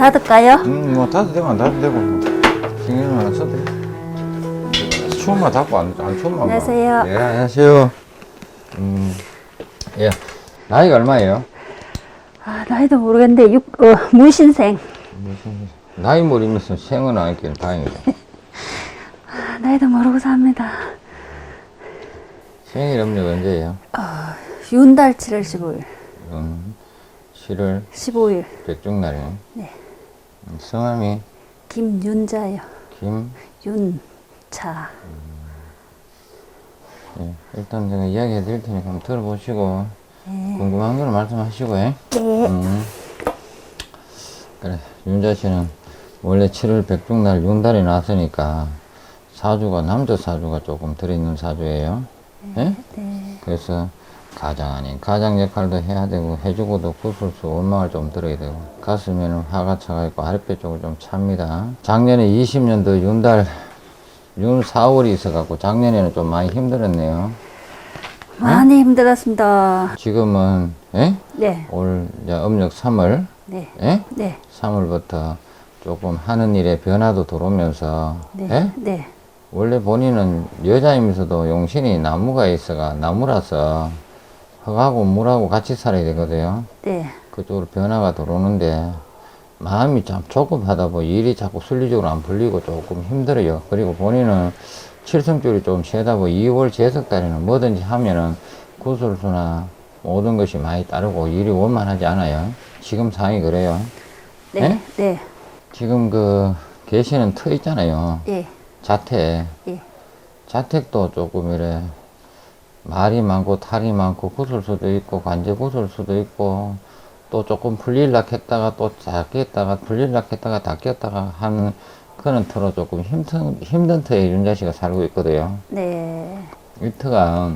문 닫을까요? 음, 뭐 닫도 되고 안 닫도 되고 뭐. 신경을 안 써도 돼. 추운만 닫고 안, 안 추운만 봐. 안녕하세요. 네, 안녕하세요. 음, 예. 나이가 얼마예요? 아, 나이도 모르겠는데, 육, 어, 무신생. 나이 모르면서 생은 안 했기는 다행이다. 아, 나이도 모르고 삽니다. 생일 음력 언제예요? 윤달 7월 15일, 음, 7월 15일. 백중날이네. 네. 음, 성함이 김윤자요. 김, 윤차. 예. 일단 제가 이야기 해 드릴 테니까 한번 들어보시고, 네. 궁금한 거는 말씀하시고, 예. 네. 음. 그래, 윤자 씨는 원래 7월 백중날 윤달이 났으니까 사주가 남자 사주가 조금 들어있는 사주예요. 예? 네. 그래서 가장 아닌 가장 역할도 해야 되고 해주고도 구슬수 원망을 좀 들어야 되고 가슴에는 화가 차가 있고 아랫배 쪽을 좀 찹니다. 작년에 20년도 윤달 윤 4월이 있어갖고 작년에는 좀 많이 힘들었네요. 많이 힘들었습니다. 지금은 예? 네. 올 이제 음력 3월 네. 예? 네. 3월부터 조금 하는 일에 변화도 들어오면서 네. 예? 네. 원래 본인은 여자이면서도 용신이 나무가 있어가 나무라서 흙하고 물하고 같이 살아야 되거든요. 네. 그쪽으로 변화가 들어오는데 마음이 참 조급하다 보니 일이 자꾸 순리적으로 안 풀리고 조금 힘들어요. 그리고 본인은 칠성줄이 좀 세다 보니 2월 제석달에는 뭐든지 하면은 구술수나 모든 것이 많이 따르고 일이 원만하지 않아요. 지금 상황이 그래요. 네. 예? 네. 지금 그 계시는 터 있잖아요. 예. 자택. 예. 자택도 조금 이래 말이 많고 탈이 많고 구슬 수도 있고 관제 구슬 수도 있고 또 조금 풀릴라 했다가 또 닫겠다가 풀릴라 했다가 닫겠다가 하는 그런 터로 조금 힘든 힘든 터에 윤자 씨가 살고 있거든요. 네. 이 터가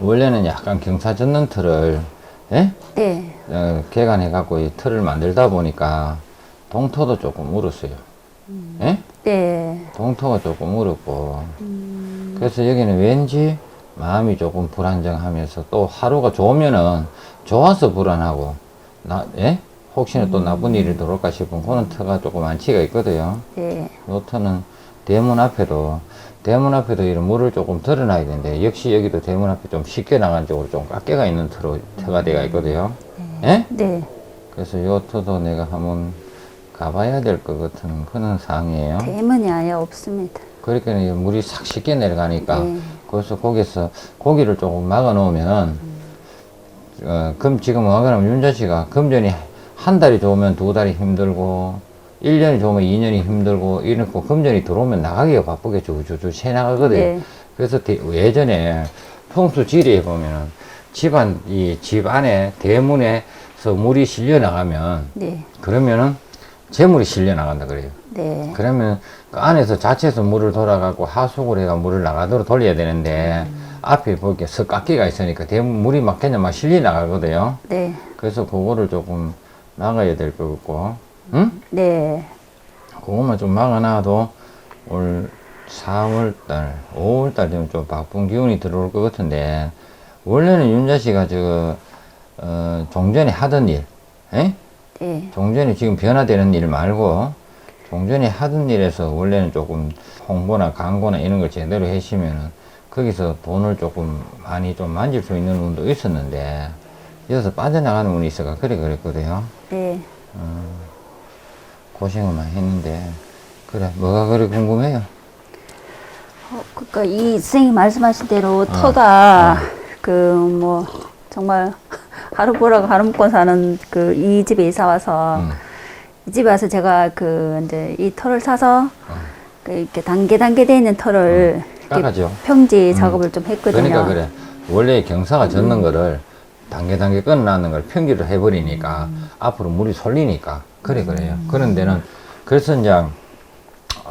원래는 약간 경사 젖는 터를 예? 네. 어, 개간해 갖고 이 틀을 만들다 보니까 동토도 조금 울었어요. 예? 네. 동토가 조금 울었고 그래서 여기는 왠지 마음이 조금 불안정하면서 또 하루가 좋으면은 좋아서 불안하고 나 예? 혹시나 또 나쁜 일이 들어올까 싶은 그런 터가 조금 안치가 있거든요. 네. 요 터는 대문 앞에도 대문 앞에도 이런 물을 조금 드러나야 되는데 역시 여기도 대문 앞에 좀 쉽게 나간 쪽으로 좀 깎여가 있는 터로 터가 돼가 있거든요. 예? 네. 그래서 요 터도 내가 한번 가봐야 될 것 같은 그런 상황이에요. 대문이 아예 없습니다. 그러니까 이 물이 싹 쉽게 내려가니까 네. 거기서 거기서 고기를 조금 막아 놓으면 어, 그럼 지금 와그러면 윤자 씨가 금전이 한 달이 좋으면 두 달이 힘들고 1년이 좋으면 2년이 힘들고 이렇고 금전이 들어오면 나가기가 바쁘게 주주주 새 나가거든요. 네. 그래서 대- 예전에 풍수 지리에 보면은 집안 이 집 안에 대문에서 물이 실려 나가면 네. 그러면은 재물이 실려 나간다 그래요. 네. 그러면 그 안에서 자체에서 물을 돌아가고 하수구로 해가 물을 나가도록 돌려야 되는데 앞에 보니까 석깎기가 있으니까 대문 물이 막 그냥 막 실려 나가거든요. 네. 그래서 그거를 조금 막아야 될 것 같고, 응? 네. 그것만 좀 막아놔도 올 4월 달, 5월 달 되면 좀 바쁜 기운이 들어올 것 같은데, 원래는 윤자 씨가 저, 어, 종전에 하던 일, 에? 네. 종전에 지금 변화되는 일 말고 종전에 하던 일에서 원래는 조금 홍보나 광고나 이런 걸 제대로 하시면은 거기서 돈을 조금 많이 좀 만질 수 있는 운도 있었는데 여기서 빠져나가는 운이 있어가 그래 그랬거든요. 네. 고생을 많이 했는데 그래 뭐가 그래 궁금해요. 어, 그러니까 이 선생님 말씀하신 대로 터가 그 뭐 정말 하루 보라고 하루 먹고 사는 그 이 집에 이사 와서 음. 이 집에 와서 제가 그 이제 이 터를 사서 그 이렇게 단계 단계 돼 있는 이렇게 깎아죠. 평지 작업을 좀 했거든요. 그러니까 그래 원래 경사가 젖는 거를 단계 단계 끊어놨는 걸 평기를 해버리니까 앞으로 물이 쏠리니까 그래 그래요. 그런 데는 그래서 이제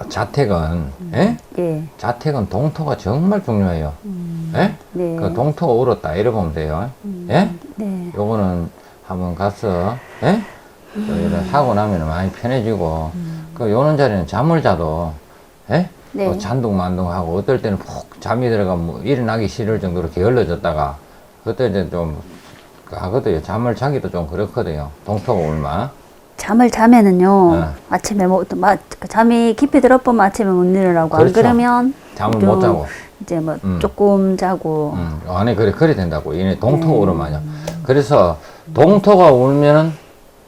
자택은 예? 예. 자택은 동토가 정말 중요해요. 예? 네. 그 동토가 울었다 이래 보면 돼요. 예? 네. 요거는 한번 가서 예? 또 이래 하고 나면 많이 편해지고 그 요는 자리는 잠을 자도 예? 네. 또 잔둥만둥하고 어떨 때는 푹 잠이 들어가면 뭐 일어나기 싫을 정도로 게을러졌다가 그때 이제 좀 하거든요. 잠을 자기도 좀 그렇거든요. 동토가 울마 잠을 자면은요 네. 아침에 뭐 마, 그 잠이 깊이 들어보면 아침에 못 일어나고 안 그렇죠. 그러면 잠을 좀못 자고. 이제 뭐 음. 조금 자고 음, 안에 그래 그래 된다고. 얘네 동토가 네. 오르마냐. 그래서 동토가 오면은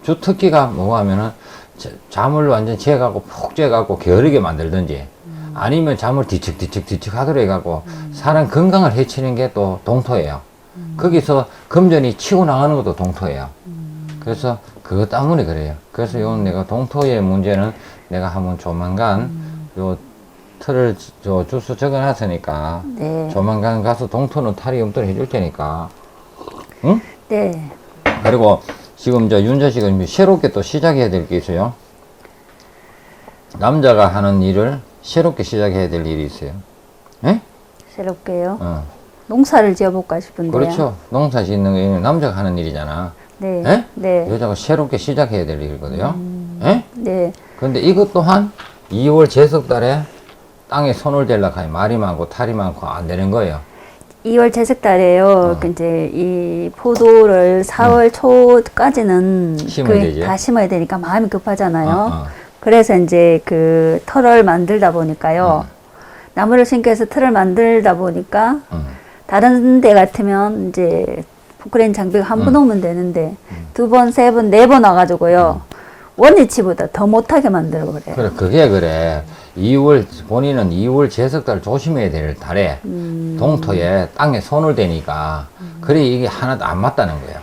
주특기가 뭐가 하면은 자- 잠을 완전 재갖고 푹 재갖고 게으르게 만들든지 아니면 잠을 뒤척뒤척 뒤척 하도록 해갖고 사람 건강을 해치는 게 또 동토예요. 거기서 금전이 치고 나가는 것도 동토예요. 그래서 그것 때문에 그래요. 그래서 요 내가 동토의 문제는 내가 한번 조만간 요 틀을 저 주소 적어놨으니까 네. 조만간 가서 동토는 탈이 없도록 해줄 테니까. 응? 네. 그리고 지금 저 윤자식은 새롭게 또 시작해야 될 게 있어요. 남자가 하는 일을 새롭게 시작해야 될 일이 있어요. 예? 새롭게요. 어. 농사를 지어볼까 싶은데요. 그렇죠. 농사 짓는 게 남자가 하는 일이잖아. 네. 예? 네. 여자가 새롭게 시작해야 될 일이거든요. 예? 네. 근데 이것 또한 2월 제석 달에 땅에 손을 대려고 하니 말이 많고 탈이 많고 안 되는 거예요. 2월 제석 달에요. 어. 그 이제 이 포도를 4월 초까지는 음. 심어야 되지. 다 심어야 되니까 마음이 급하잖아요. 어, 어. 그래서 이제 그 털을 만들다 보니까요. 음. 나무를 심겨서 틀을 만들다 보니까 음. 다른 데 같으면 이제 포크레인 장비가 한번 음. 오면 되는데 두 번, 세 번, 네 번 와가지고요. 원위치보다 더 못하게 만들어 그래요. 그래, 그게 그래. 2월, 본인은 2월 제석달 조심해야 될 달에 음. 동토에 땅에 손을 대니까, 그래, 이게 하나도 안 맞다는 거예요.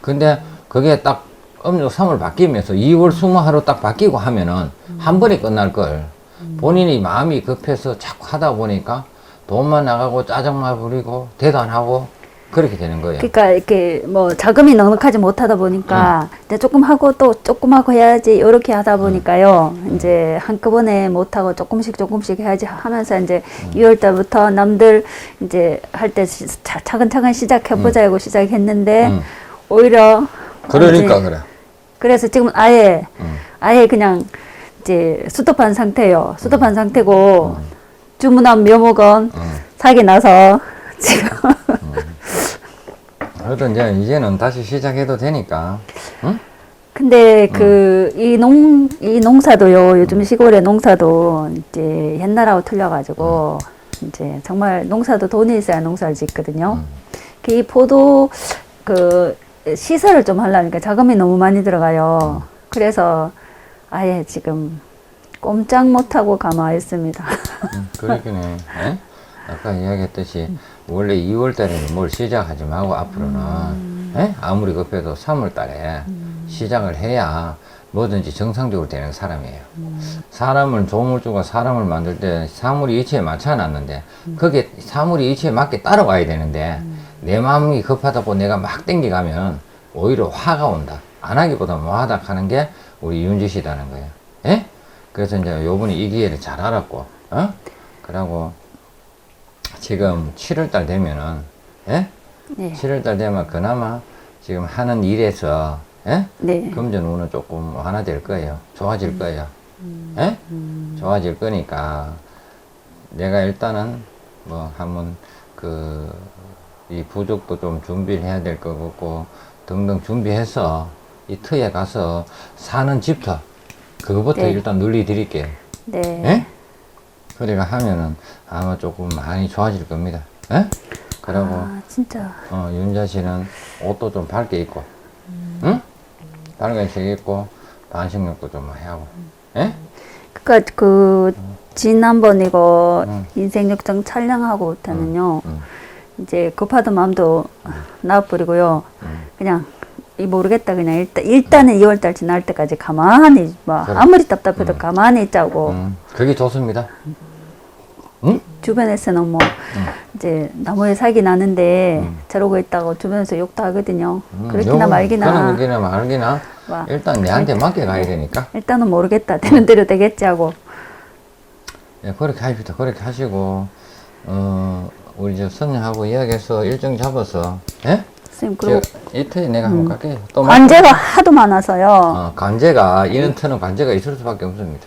근데 그게 딱 음력 3월 바뀌면서 2월 수모하루 딱 바뀌고 하면은 한 번에 끝날 걸. 본인이 마음이 급해서 자꾸 하다 보니까 돈만 나가고 짜증만 부리고 대도 안 하고 그렇게 되는 거예요. 그러니까 이렇게 뭐 자금이 넉넉하지 못하다 보니까 이제 조금 하고 또 조금 하고 해야지 이렇게 하다 보니까요 이제 한꺼번에 못 하고 조금씩 조금씩 해야지 하면서 이제 2월 달부터 남들 이제 할 때 차근차근 시작해 보자 고 시작했는데 음. 오히려 그러니까 그래. 그래서 지금 아예 음. 아예 그냥 이제 수도판 상태예요 수도판 상태고 주문한 묘목은 음. 사기 나서 지금 그래도 이제 이제는 다시 시작해도 되니까. 응? 근데 그 이 농 이 농사도요 요즘 시골의 농사도 이제 옛날하고 틀려가지고 이제 정말 농사도 돈이 있어야 농사를 짓거든요. 그 이 포도 그 시설을 좀 하려니까 자금이 너무 많이 들어가요. 그래서 아예 지금 꼼짝 못하고 가만히 있습니다. 음, 그렇긴 해. 에? 아까 이야기했듯이 원래 2월 달에는 뭘 시작하지 말고 앞으로는 에? 아무리 급해도 3월 달에 시작을 해야 뭐든지 정상적으로 되는 사람이에요. 사람을 조물 주고 사람을 만들 때 사물이 이치에 맞춰 놨는데 그게 사물이 이치에 맞게 따라와야 되는데 내 마음이 급하다고 내가 막 땡겨가면 오히려 화가 온다. 안 하기보다 뭐 하다 하는 게 우리 윤지시다는 거예요. 예? 그래서 이제 요번에 이 기회를 잘 알았고, 어? 그러고 지금 7월달 되면은, 예? 네, 7월달 되면 그나마 지금 하는 일에서, 예? 네, 금전 운은 조금 완화 될 거예요. 좋아질 거예요. 예? 좋아질 거니까 내가 일단은 뭐 한번 그 이 부족도 좀 준비를 해야 될 것 같고 등등 준비해서 이 터에 가서 사는 집터 그거부터 네. 일단 눌리 드릴게요. 네. 예? 그래가 하면은 아마 조금 많이 좋아질 겁니다. 예? 그리고 아 진짜 어, 윤자 씨는 옷도 좀 밝게 입고, 응? 밝게 입고, 반신욕도 좀 하고, 예? 그니까 그 지난번 이거 음. 인생 역정 촬영하고 부터는요 음. 이제 급하던 마음도 나와버리고요 음. 그냥 이 모르겠다 그냥 일단 일단은 2월달 지날 때까지 가만히 뭐 그래. 아무리 답답해도 가만히 있자고 음, 그게 좋습니다. 응? 주변에서는 뭐 이제 나무에 살기 나는데 저러고 있다고 주변에서 욕도 하거든요 음, 그렇기나 요거 말기나 그런 거기나 말기나, 와. 일단 내한테 맡겨 가야 되니까, 일단은 모르겠다 되는 대로 되겠지 하고 예, 그렇게 하십시다. 그렇게 하시고, 어, 우리 저 선녀하고 이야기해서 일정 잡아서, 예? 선생님 그리고 제가 이틀에 내가 한번 갈게요. 또 관제가 하도 많아서요 어, 관제가, 이런 터는 관제가 있을 수밖에 없습니다.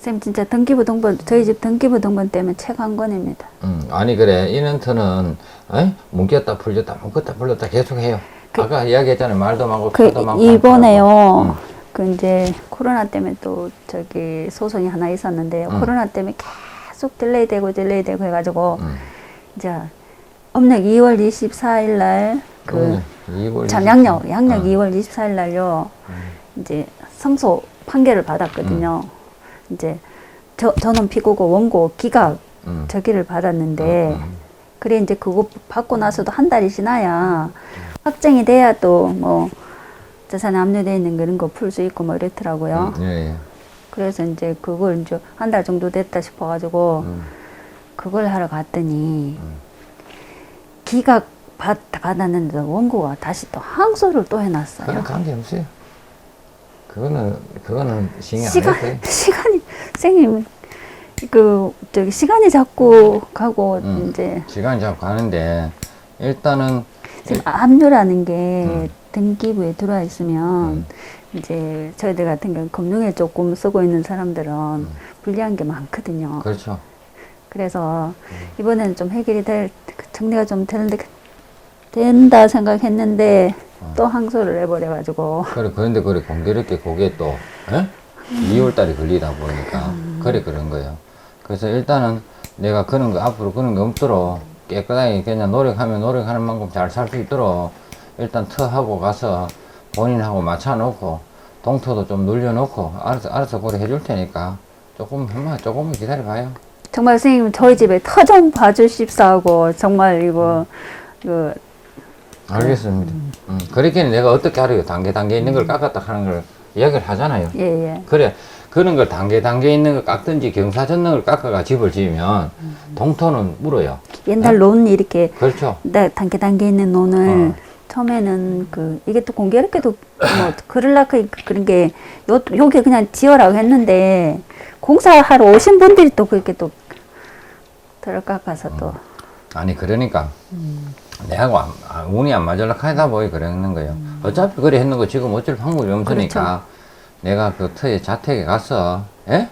선생님 진짜 등기부 등본 저희 집 등기부 등본 때문에 책 한 권입니다. 음, 아니 그래 이런트는 에? 뭉겼다 풀렸다 뭉겼다 풀렸다 계속 해요 아까 이야기했잖아요. 말도 많고 그 차도 많고 이번에요. 많더라고. 그 이제 코로나 때문에 또 저기 소송이 하나 있었는데 음. 코로나 때문에 계속 딜레이 되고 딜레이 되고 해가지고 음. 이제 음력 2월 24일 날그 음. 참 양력 양력 어. 2월 24일 날요 이제 승소 판결을 받았거든요. 이제 저 저는 피고고 원고 기각 음. 저기를 받았는데 음, 음. 그래 이제 그거 받고 나서도 한 달이 지나야 확정이 돼야 또뭐 재산에 압류돼 있는 그런 거 풀 수 있고 뭐 이랬더라고요. 음, 예, 예. 그래서 이제 그걸 이제 한 달 정도 됐다 싶어가지고 음. 그걸 하러 갔더니 기각 받, 받았는데 원고가 다시 또 항소를 또 해놨어요. 그건 관계 없어요. 그거는 그거는 신경 안 시간 해도 돼. 시간이 선생님 그 저기 시간이 자꾸 가고 음. 이제 시간이 자꾸 가는데 일단은 지금 압류라는 게 음. 등기부에 들어와 있으면 음. 이제 저희들 같은 경우 금융에 조금 쓰고 있는 사람들은 불리한 게 많거든요. 그렇죠. 그래서 이번에는 좀 해결이 될 정리가 좀 되는데 된다 생각했는데 어. 또 항소를 해버려가지고 그래 그런데 그래 공교롭게 그게 또 에? 2월 달에 걸리다 보니까 음. 그래 그런 거예요. 그래서 일단은 내가 그런 거 앞으로 그런 게 없도록 깨끗하게 그냥 노력하면 노력하는 만큼 잘 살 수 있도록 일단 터하고 가서 본인하고 맞춰놓고 동토도 좀 눌려놓고 알아서 알아서 그래 해줄 테니까 조금 한번 조금만 기다려봐요. 정말 선생님 저희 집에 터 좀 봐주십사하고 정말 이거 그 알겠습니다. 음, 그렇게는 내가 어떻게 알아요? 단계 단계 있는 걸 깎았다 하는 걸 이야기를 하잖아요. 예 예 그래 그런 걸 단계 단계 있는 걸 깎든지 경사전능을 깎아가 집을 지으면 동토는 물어요. 옛날 논 이렇게 그렇죠. 네, 단계 단계 있는 논을 어. 처음에는 그 이게 또 공교롭게도 뭐 그럴라 그 그런 게 요, 요게 그냥 지어라고 했는데 공사하러 오신 분들이 또 그렇게 또덜 깎아서 또 아니 그러니까 내하고 안, 아, 운이 안 맞을라 하다 보니 그러는 거예요. 어차피 그래 했는 거 지금 어쩔 방법이 없으니까 내가 그 터에 자택에 가서 예?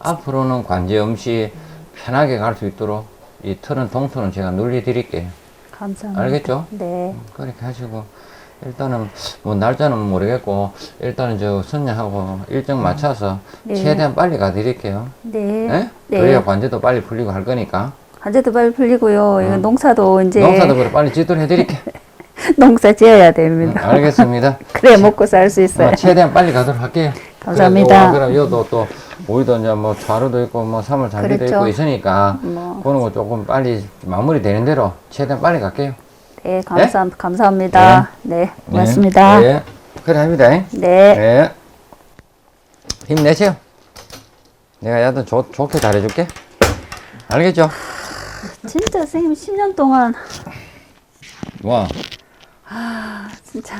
앞으로는 관제 없이 편하게 갈 수 있도록 이 틀은 동토는 제가 눌리 드릴게요. 감사합니다. 알겠죠? 네. 그렇게 하시고 일단은 뭐 날짜는 모르겠고 일단은 저 선녀하고 일정 맞춰서 네. 최대한 빨리 가드릴게요. 네. 예? 네. 그래야 관제도 빨리 풀리고 할 거니까 관제도 빨리 풀리고요. 이거 농사도 이제 음. 농사도 그래 빨리 지도록 해드릴게. 농사 지어야 음, 됩니다. 알겠습니다. 그래 먹고 살 수 있어요. 어, 최대한 빨리 가도록 할게요. 감사합니다. 그래, 그럼 요도 또 우리도 이제 뭐 좌루도 있고 뭐 삼월 장비도 그렇죠. 있고 있으니까 뭐. 그런 거 조금 빨리 마무리 되는 대로 최대한 빨리 갈게요. 네, 감사 감사합니다. 네, 고맙습니다. 네. 네. 그래 합니다. 네. 네. 힘내세요. 내가 야도 좋, 좋게 잘해줄게. 알겠죠? 진짜 선생님 10년 동안 와. 진짜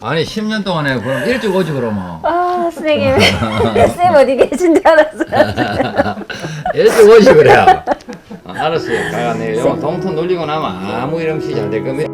아니 10년 동안에 그럼 일찍 오지 그러면. 아 선생님 선생님 어디 계신 줄 알았어요. 일찍 오지 그래. 알았어요. 내가 동턴 놀리고 나면 아무 일 없이 잘될 겁니다.